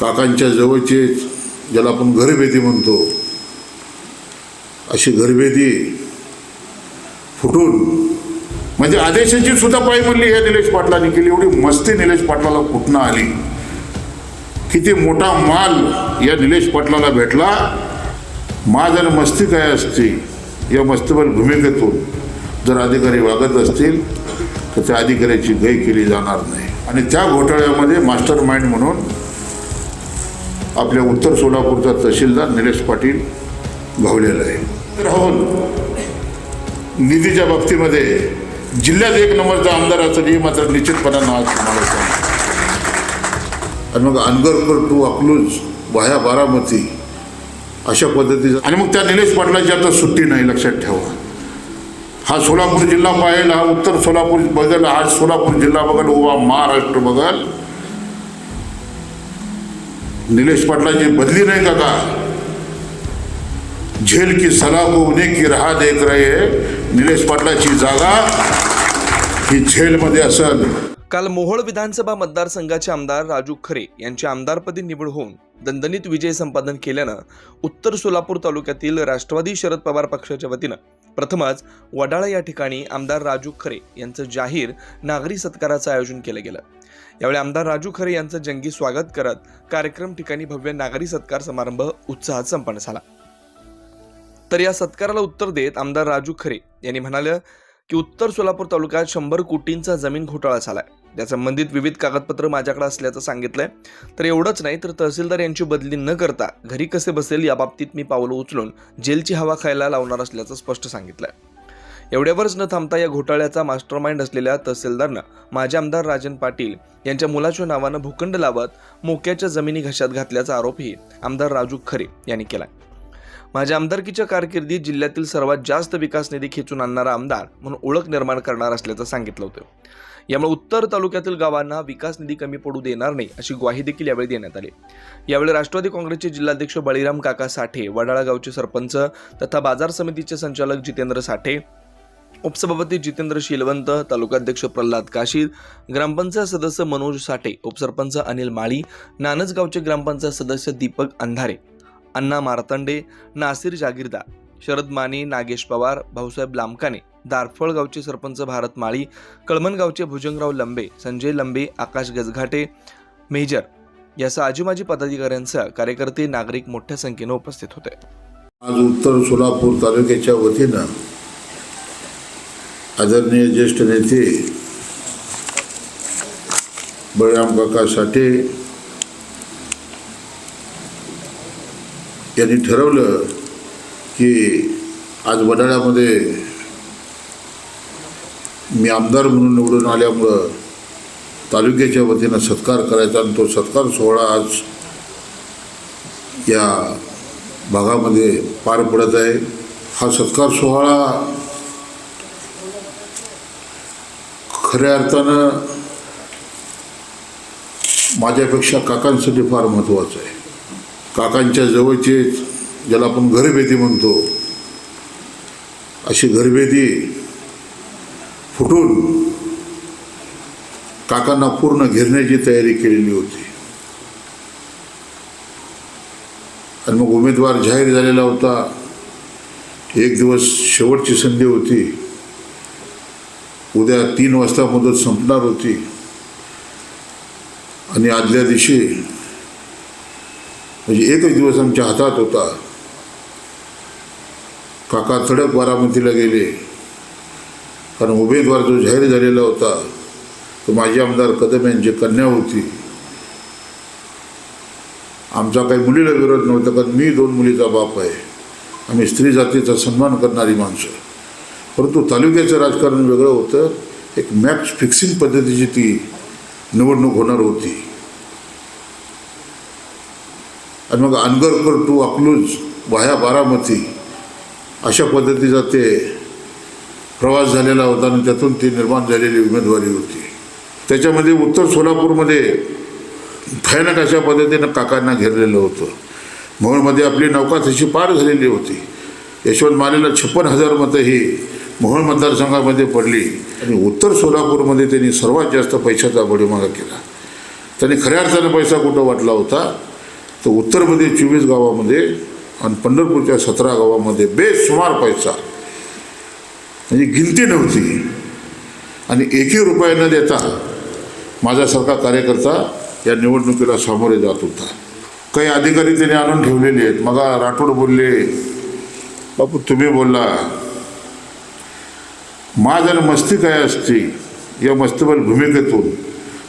काकांच्या जवळचे ज्याला आपण घरभेदी म्हणतो अशी घरभेदी फुटून म्हणजे आदेशाची सुद्धा पायमल्ली या निलेश पाटलांनी केली. एवढी मस्ती निलेश पाटलाला कुठनं आली? किती मोठा माल या निलेश पाटलाला भेटला? माज आणि मस्ती काय असते? या मस्तीवर भूमिकेतून जर अधिकारी वागत असतील तर त्या अधिकाऱ्याची गय केली जाणार नाही. आणि त्या घोटाळ्यामध्ये मास्टर माइंड म्हणून आपल्या उत्तर सोलापूरचा तहसीलदार निलेश पाटील घावलेला आहे. राहुल हो, निधीच्या बाबतीमध्ये जिल्ह्यात एक नंबरचा आमदार असं मात्र निश्चितपणानं आज तुम्हाला सांगतो. आणि मग अनगरकर टू अकलूज वाया बारामती अशा पद्धतीचं आणि मग त्या निलेश पाटलाची आता सुट्टी नाही लक्षात ठेवा. हा सोलापूर जिल्हा पाहिला हा उत्तर सोलापूर बघल हा सोलापूर जिल्हा बघल उभा महाराष्ट्र बघल. निलेश पाटलाची बदली नाही का का झेल की सलाह को उन्हें की राह देख रहे है. निलेश पाटलाची जागा ही झेलमध्ये असेल. काल मोहोळ विधानसभा मतदारसंघाचे आमदार राजू खरे यांची आमदारपदी निवड होऊन दणदणीत विजय संपादन केल्यानं उत्तर सोलापूर तालुक्यातील राष्ट्रवादी शरद पवार पक्षाच्या वतीनं प्रथमच वडाळा या ठिकाणी आमदार राजू खरे यांचं जाहीर नागरी सत्काराचं आयोजन केलं गेलं. यावेळी आमदार राजू खरे यांचं जंगी स्वागत करत कार्यक्रम ठिकाणी भव्य नागरी सत्कार समारंभ उत्साहात संपन्न झाला. तर या सत्काराला उत्तर देत आमदार राजू खरे यांनी म्हणाले की उत्तर सोलापूर तालुक्यात शंभर कोटींचा जमीन घोटाळा झालाय. त्या संबंधित विविध कागदपत्र माझ्याकडे असल्याचं सांगितलंय. तर एवढंच नाही तर तहसीलदार यांची बदली न करता घरी कसे बसेल याबाबतीत मी पावलं उचलून जेलची हवा खायला लावणार असल्याचं स्पष्ट सांगितलंय. एवढ्यावरच न थांबता या घोटाळ्याचा मास्टर माइंड असलेल्या तहसीलदारनं माजी आमदार राजन पाटील यांच्या मुलाच्या नावानं भूखंड लावत मोक्याच्या जमिनी घशात घातल्याचा आरोपही आमदार राजू खरे यांनी केला माझ्या आमदारकीच्या कारकिर्दीत जिल्ह्यातील सर्वात जास्त विकास निधी खेचून आणणारा आमदार म्हणून ओळख निर्माण करणार असल्याचं सांगितलं होतं. यामुळे उत्तर तालुक्यातील गावांना विकास निधी कमी पडू देणार नाही अशी ग्वाही देखील यावेळी देण्यात आली. यावेळी राष्ट्रवादी काँग्रेसचे जिल्हाध्यक्ष बळीराम काका साठे वडाळा गावचे सरपंच तथा बाजार समितीचे संचालक जितेंद्र साठे उपसभापती जितेंद्र शिलवंत तालुकाध्यक्ष प्रल्हाद काशीद ग्रामपंचायत सदस्य मनोज साठे उपसरपंच अनिल माळी नानसगावचे ग्रामपंचायत सदस्य दीपक अंधारे अण्णा मार्तंडे नासिर जागीरदार शरद माने नागेश पवार भाऊसाहेब लामकाने दारफळ गावचे सरपंच भारत माळी कळमनगावचे भुजंगराव लंबे संजय लंबे आकाश गजघाटे मेजर यासह आजीमाजी पदाधिकाऱ्यांसह कार्यकर्ते नागरिक मोठ्या संख्येनं उपस्थित होते. आज उत्तर सोलापूर तालुक्याच्या वतीनं आदरणीय ज्येष्ठ नेते बळीराम काका साठे यांनी ठरवलं की आज वडाळ्यामध्ये मी आमदार म्हणून निवडून आल्यामुळं तालुक्याच्या वतीनं सत्कार करायचा आणि तो सत्कार सोहळा आज या भागामध्ये पार पडत आहे. हा सत्कार सोहळा खऱ्या अर्थानं माझ्यापेक्षा काकांसाठी फार महत्त्वाचं आहे. काकांच्या जवळचे ज्याला आपण घरभेदी म्हणतो अशी घरभेदी फुटून काकांना पूर्ण घेरण्याची तयारी केलेली होती. आणि मग उमेदवार जाहीर झालेला होता. एक दिवस शेवटची संधी होती. उद्या तीन वाजता मुदत संपणार होती. आणि आदल्या दिवशी म्हणजे एकच दिवस आमच्या हातात होता. काका तडक बारामतीला गेले. कारण उमेदवार जो जाहीर झालेला होता तो माजी आमदार कदम यांची कन्या होती. आमचा काही मुलीला विरोध नव्हता कारण मी दोन मुलीचा बाप आहे. आम्ही स्त्री जातीचा सन्मान करणारी माणसं. परंतु तालुक्याचं राजकारण वेगळं होतं. एक मॅच फिक्सिंग पद्धतीची ती निवडणूक होणार होती. आणि मग अनगरकर टू अकलूज वाया बारामती अशा पद्धतीचा ते प्रवास झालेला होता आणि त्यातून ती निर्माण झालेली उमेदवारी होती. त्याच्यामध्ये उत्तर सोलापूरमध्ये भयानक अशा पद्धतीनं काकांना घेरलेलं होतं. मोहोळमध्ये आपली नौका तशी पार झालेली होती. यशवंत मानेला छप्पन हजार मतं ही मोहोळ मतदारसंघामध्ये पडली आणि उत्तर सोलापूरमध्ये त्यांनी सर्वात जास्त पैशाचा बडीमागा केला. त्यांनी खऱ्या अर्थानं पैसा कुठं वाटला होता? तर उत्तरमध्ये चोवीस गावामध्ये आणि पंढरपूरच्या सतरा गावामध्ये बेसुमार पैसा. म्हणजे गिनती नव्हती. आणि एकही रुपया न देता माझ्यासारखा कार्यकर्ता या निवडणुकीला सामोरे जात होता. काही अधिकारी त्यांनी आणून ठेवलेले आहेत. मग राठोड बोलले बापू तुम्ही बोलला. माज आणि मस्ती काय असते या मस्तीवर भूमिकेतून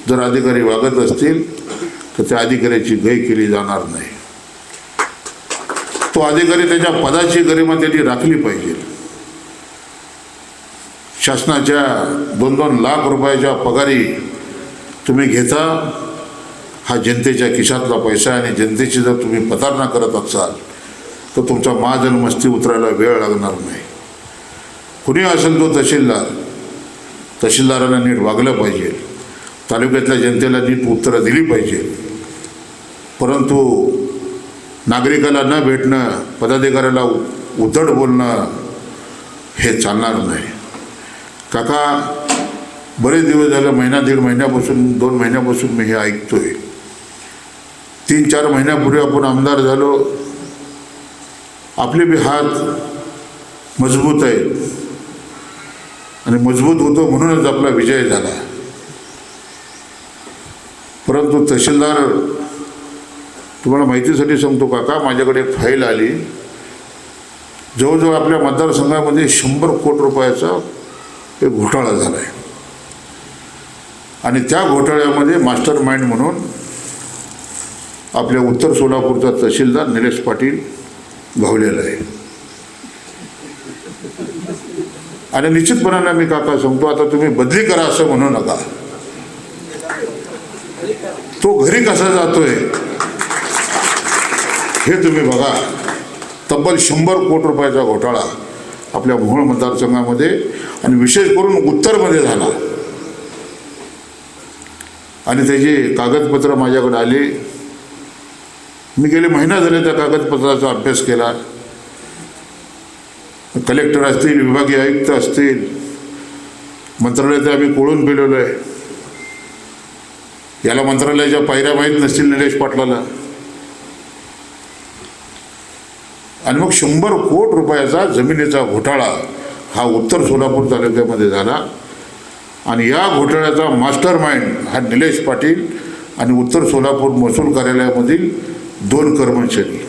जर अधिकारी वागत असतील तर त्या अधिकाऱ्याची गय केली जाणार नाही. तो अधिकारी त्याच्या पदाची गरिमा त्यांनी राखली पाहिजे. शासनाच्या दोन दोन लाख रुपयाच्या पगारी तुम्ही घेता हा जनतेच्या खिशातला पैसा आहे आणि जनतेची जर तुम्ही पतारणा करत असाल तर तुमचा महाजन्मस्ती उतरायला वेळ लागणार नाही. कुणी असेल तो तहसीलदार तहसीलदाराला नीट वागलं पाहिजे. तालुक्यातल्या जनतेला नीट उत्तरं दिली पाहिजे. परंतु नागरिकाला न भेटणं पदाधिकाऱ्याला उ- उद्धट बोलणं हे चालणार नाही. काका बरेच दिवस झालं महिना दीड महिन्यापासून दोन महिन्यापासून मी हे ऐकतो आहे तीन चार महिन्यापूर्वी आपण आमदार झालो. आपले बी हात मजबूत आहेत. आणि मजबूत होतो म्हणूनच आपला विजय झाला. परंतु तहसीलदार तुम्हाला माहितीसाठी सांगतो काका माझ्याकडे एक फाईल आली. जवळजवळ आपल्या मतदारसंघामध्ये शंभर कोटी रुपयाचा एक घोटाळा झाला आहे आणि त्या घोटाळ्यामध्ये मास्टर माइंड म्हणून आपल्या उत्तर सोलापूरचा तहसीलदार निलेश पाटील घावलेला आहे. आणि निश्चितपणाने मी काका सांगतो आता तुम्ही बदली करा असं म्हणू नका. तो घरी कसा जातोय हे तुम्ही बघा. तब्बल शंभर कोटी रुपयाचा घोटाळा आपल्या मोहोळ मतदारसंघामध्ये आणि विशेष करून उत्तरमध्ये झाला. आणि त्याची कागदपत्र माझ्याकडे आली मी गेले महिना झाले त्या कागदपत्राचा अभ्यास केला. कलेक्टर असतील विभागीय आयुक्त असतील मंत्रालयात आम्ही कोळून फिरवलं आहे याला मंत्रालयाच्या पायऱ्या माहीत नसतील निलेश पाटलाला. आणि मग शंभर कोट रुपयाचा जमिनीचा घोटाळा हा उत्तर सोलापूर तालुक्यामध्ये झाला. आणि या घोटाळ्याचा मास्टर माइंड हा निलेश पाटील आणि उत्तर सोलापूर महसूल कार्यालयामधील दोन कर्मचारी.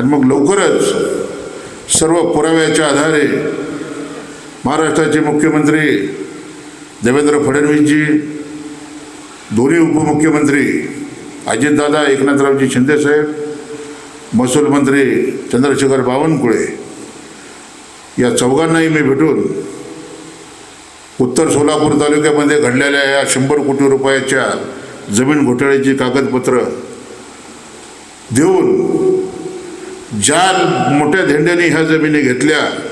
आणि मग लवकरच सर्व पुराव्याच्या आधारे महाराष्ट्राचे मुख्यमंत्री देवेंद्र फडणवीसजी दोन्ही उपमुख्यमंत्री अजितदादा एकनाथरावजी शिंदेसाहेब महसूल मंत्री चंद्रशेखर बावनकुळे या चौघांनाही मी भेटून उत्तर सोलापूर तालुक्यामध्ये घडलेल्या या शंभर कोटी रुपयाच्या जमीन घोटाळ्याची कागदपत्र देऊन ज्या मोठ्या धेंड्याने ह्या जमिनी घेतल्या.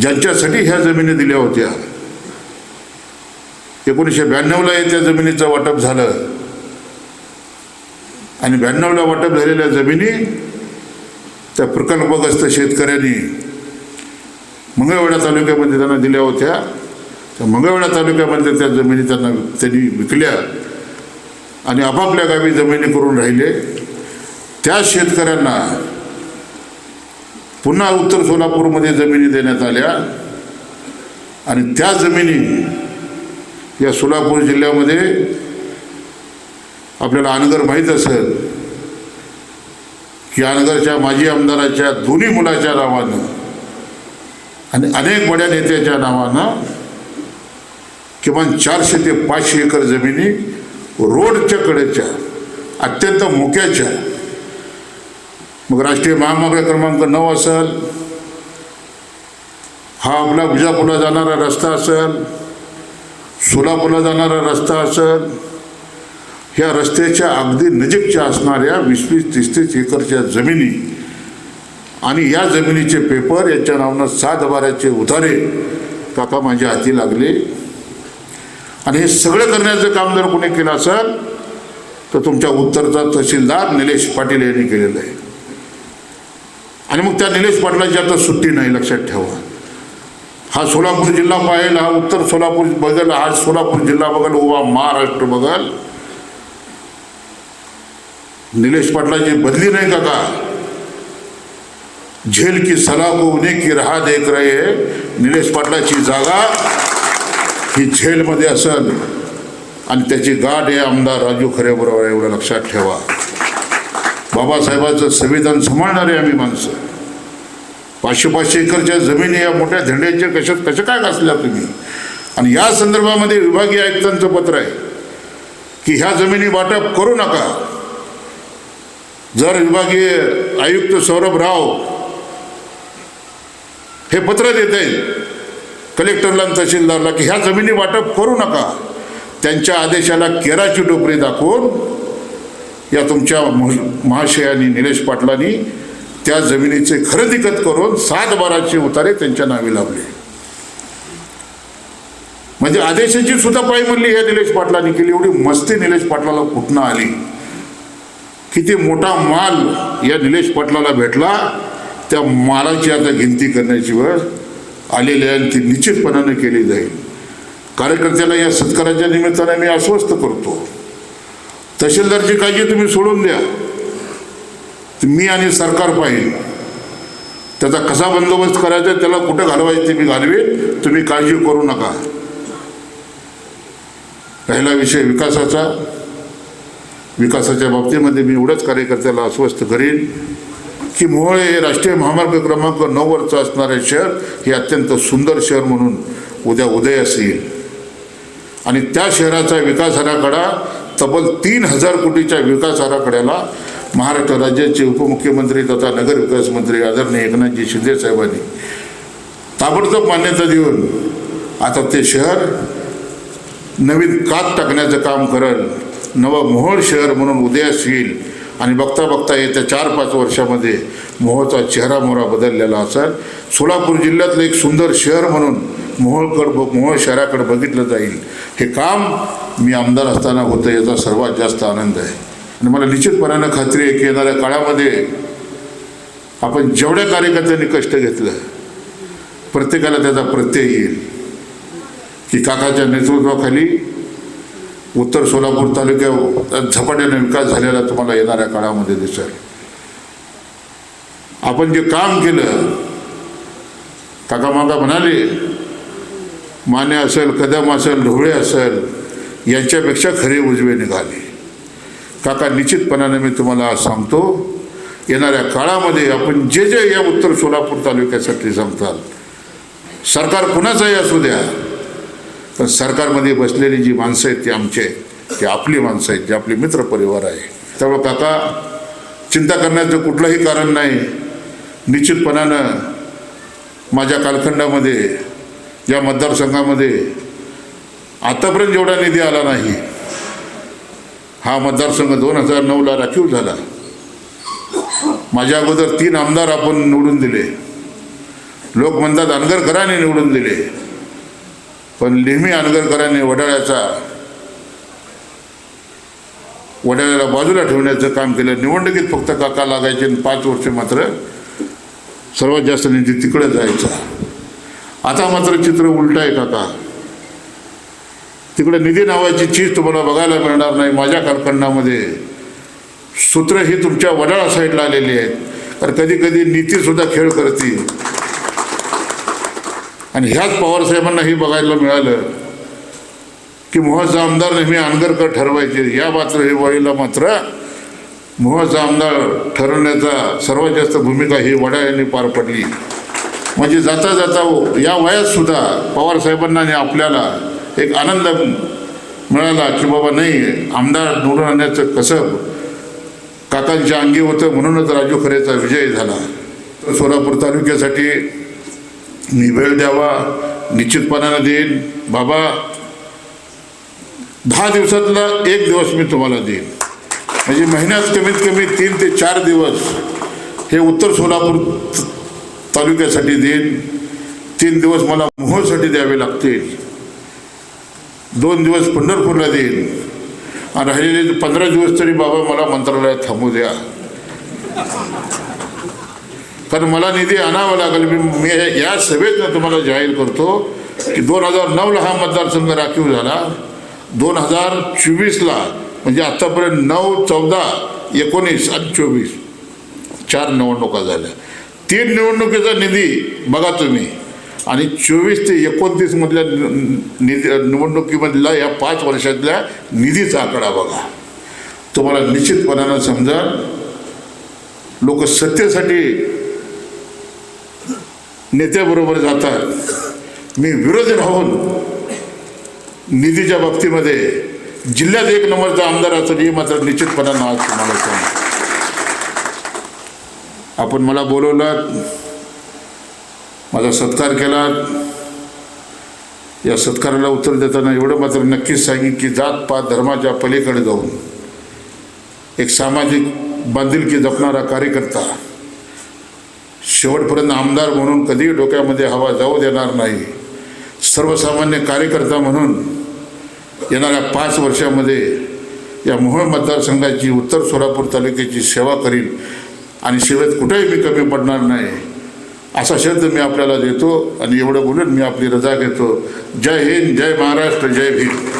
ज्यांच्यासाठी ह्या जमिनी दिल्या होत्या. एकोणीसशे ब्याण्णवला त्या जमिनीचं वाटप झालं. आणि ब्याण्णवला वाटप झालेल्या जमिनी त्या प्रकल्पग्रस्त शेतकऱ्यांनी मंगळवेढा तालुक्यामध्ये त्यांना दिल्या होत्या. त्या मंगळवेढा तालुक्यामध्ये त्या जमिनी त्यांना त्यांनी विकल्या आणि आपापल्या गावी जमिनी करून राहिले. त्या शेतकऱ्यांना पुन्हा उत्तर सोलापूरमध्ये जमिनी देण्यात आल्या. आणि त्या जमिनी या सोलापूर जिल्ह्यामध्ये आपल्याला अनगर माहीत असेल की अनगरच्या माजी आमदाराच्या दोन्ही मुलाच्या नावानं आणि अनेक बड्या नेत्याच्या नावानं किमान चारशे ते पाचशे एकर जमिनी रोडच्या कडेच्या अत्यंत मोक्याच्या मग राष्ट्रीय महामार्ग क्रमांक नऊ असेल. हा आपला विजापूरला जाणारा रस्ता असेल. सोलापूरला जाणारा रस्ता असेल. ह्या रस्त्याच्या अगदी नजीकच्या असणाऱ्या वीस वीस तीस तीस एकरच्या जमिनी आणि या जमिनीचे पेपर यांच्या नावानं सात बाराचे उतारे काका माझ्या हाती लागले. आणि हे सगळं करण्याचं काम जर कोणी केलं असेल तर तुमच्या उत्तरचा तहसीलदार निलेश पाटील यांनी केलेलं आहे. आणि मग त्या निलेश पाटलाची आता सुट्टी नाही लक्षात ठेवा. हा सोलापूर जिल्हा पाहिल हा उत्तर सोलापूर बघल हा सोलापूर जिल्हा बघल उभा महाराष्ट्र बघल. निलेश पाटलाची बदली नाही का का झेल की सलाह को उन्हें की राह देख रहे. निलेश पाटलाची जागा ही झेलमध्ये असेल. आणि त्याची गाठ हे आमदार राजू खरे बरोबर आहे, एवढं लक्षात ठेवा. बाबासाहेबांचं संविधान सांभाळणारे आम्ही माणसं. पाचशे पाचशे एकरच्या जमिनी या मोठ्या धंड्याच्या कशात कशा काय घासल्या तुम्ही? आणि या संदर्भामध्ये विभागीय आयुक्तांचं पत्र आहे की ह्या जमिनी वाटप करू नका. जर विभागीय आयुक्त सौरभ राव हे पत्र देत आहेत कलेक्टरला तहसीलदारला की ह्या जमिनी वाटप करू नका. त्यांच्या आदेशाला केराची टोपरी दाखवून या तुमच्या महाशयानी निलेश पाटलांनी त्या जमिनीचे खरेदीकत करून सात बाराचे उतारे त्यांच्या नावे लावले. म्हणजे आदेशाची सुद्धा पायमल्ली या निलेश पाटलांनी केली. एवढी मस्ती निलेश पाटलाला कुठनं आली? किती मोठा माल या निलेश पाटलाला भेटला. त्या मालाची आता गिनती करण्याची वेळ आलेली आहे आणि ती निश्चितपणाने केली जाईल. कार्यकर्त्याला या सत्काराच्या निमित्ताने मी आश्वस्त करतो. तहसीलदारची काळजी तुम्ही सोडून द्या. मी आणि सरकार पाहिजे त्याचा कसा बंदोबस्त करायचा त्याला कुठं घालवायचं ते मी घालवेन तुम्ही काळजी करू नका. पहिला विषय विकासाचा. विकासाच्या बाबतीमध्ये मी एवढंच कार्यकर्त्याला अस्वस्थ करीन की मोहोळ हे राष्ट्रीय महामार्ग क्रमांक नऊवरचं असणारे शहर हे अत्यंत सुंदर शहर म्हणून उद्या उदयास येईल. आणि त्या शहराचा विकास आराखडा तब्बल तीन हजार कोटीच्या विकास आराखड्याला महाराष्ट्र राज्याचे उपमुख्यमंत्री तथा नगरविकास मंत्री आदरणीय एकनाथजी शिंदे साहेबांनी ताबडतोब मान्यता देऊन आता ते शहर नवीन कात टाकण्याचं काम करल नवं मोहोळ शहर म्हणून उदयास येईल आणि बघता बघता येत्या चार पाच वर्षामध्ये मोहोळचा चेहरा मोहरा बदललेला असेल. सोलापूर जिल्ह्यातलं एक सुंदर शहर म्हणून मोहोळकड मोहोळ शहराकडे बघितलं जाईल. हे काम मी आमदार असताना होतं याचा सर्वात जास्त आनंद आहे. आणि मला निश्चितपणानं खात्री आहे की येणाऱ्या काळामध्ये आपण जेवढ्या कार्यकर्त्यांनी कष्ट घेतलं प्रत्येकाला त्याचा प्रत्यय येईल. की काकाच्या नेतृत्वाखाली उत्तर सोलापूर तालुक्यात झपाट्याने विकास झालेला तुम्हाला येणाऱ्या काळामध्ये दिसेल. आपण जे काम केलं काका मागा म्हणाले माने असेल कदम असेल ढोळे असेल यांच्यापेक्षा खरे उजवे निघाले. काका निश्चितपणाने मी तुम्हाला आज सांगतो येणाऱ्या काळामध्ये आपण जे जे या उत्तर सोलापूर तालुक्यासाठी सांगताल सरकार कुणाचंही असू द्या पण सरकारमध्ये बसलेली जी माणसं आहेत ती आमची आहेत ती आपली माणसं आहेत जे आपले मित्रपरिवार आहे. त्यामुळे काका चिंता करण्याचं कुठलंही कारण नाही. निश्चितपणानं माझ्या कालखंडामध्ये या मतदारसंघामध्ये आतापर्यंत जेवढा निधी आला नाही हा मतदारसंघ दोन हजार नऊला राखीव झाला. माझ्या अगोदर तीन आमदार आपण निवडून दिले. लोक म्हणतात अनगरकरांनी निवडून दिले. पण नेहमी अनगरकरांनी वडाळ्याचा वडाळ्याला बाजूला ठेवण्याचं काम केलं. निवडणुकीत फक्त काका लागायचे आणि पाच वर्ष मात्र सर्वात जास्त निधी तिकडे जायचा. आता मात्र चित्र उलट आहे काका. तिकडे निधी नावाची चीज तुम्हाला बघायला मिळणार नाही माझ्या कारखंडामध्ये सूत्र ही तुमच्या वडाळा साईडला आलेली आहेत. तर कधी कधी नीतीसुद्धा खेळ करते. आणि ह्याच पवारसाहेबांना हे बघायला मिळालं की मोहाचा आमदार नेहमी अनगरकर ठरवायचे. या मात्र हे वळीला मात्र मोहाचा आमदार ठरवण्याचा सर्वात जास्त भूमिका ही वडा यांनी पार पडली. म्हणजे जाता जाता या वयात सुद्धा पवारसाहेबांना आणि आपल्याला एक आनंद मिळाला की बाबा नाही आमदार निवडून आणण्याचं कसब काकांच्या अंगी होतं म्हणूनच राजू खरेचा विजय झाला. तर सोलापूर तालुक्यासाठी मी वेळ द्यावा निश्चितपणानं देईन. बाबा दहा दिवसातला एक दिवस मी तुम्हाला देईन. म्हणजे महिन्यात कमीत कमी तीन ते चार दिवस. हे उत्तर सोलापूर तालुक्यासाठी देईन. तीन दिवस मला मोहोळसाठी द्यावे लागतील. दोन दिवस पंढरपूरला देईन. आणि राहिलेले पंधरा दिवस तरी बाबा मला मंत्रालयात थांबू द्या. कारण मला निधी आणावा लागेल. मी मी या सभेतनं तुम्हाला जाहीर करतो की दोन हजार नऊला हा मतदारसंघ राखीव झाला. दोन हजार चोवीसला म्हणजे आत्तापर्यंत नऊ चौदा एकोणीस आणि चोवीस चार निवडणुका झाल्या. तीन निवडणुकीचा निधी बघा तुम्ही. आणि चोवीस ते एकोणतीसमधल्या निधी निवडणुकीमधला या पाच वर्षातल्या निधीचा आकडा बघा. तुम्हाला निश्चितपणानं समजा लोक सत्तेसाठी नेत्याबरोबर जातात. मी विरोधी राहून निधीच्या बाबतीमध्ये जिल्ह्यात एक नंबरचा आमदार असेल हे मात्र निश्चितपणानं आज तुम्हाला सांगतो आपण मला बोलवलात माझा सत्कार केला या सत्काराला उत्तर देताना एवढं मात्र नक्कीच सांगेन की जात पात धर्माच्या पलीकडे जाऊन एक सामाजिक बांधिलकी जपणारा कार्यकर्ता शेवटपर्यंत आमदार म्हणून कधीही डोक्यामध्ये हवा जाऊ देणार नाही. सर्वसामान्य कार्यकर्ता म्हणून येणाऱ्या पाच वर्षामध्ये या मोहोळ मतदारसंघाची उत्तर सोलापूर तालुक्याची सेवा करील आणि सेवेत कुठेही मी कमी पडणार नाही. असा शब्द मी आपल्याला देतो आणि एवढं बोलून मी आपली रजा घेतो. जय हिंद जय महाराष्ट्र जय भीम.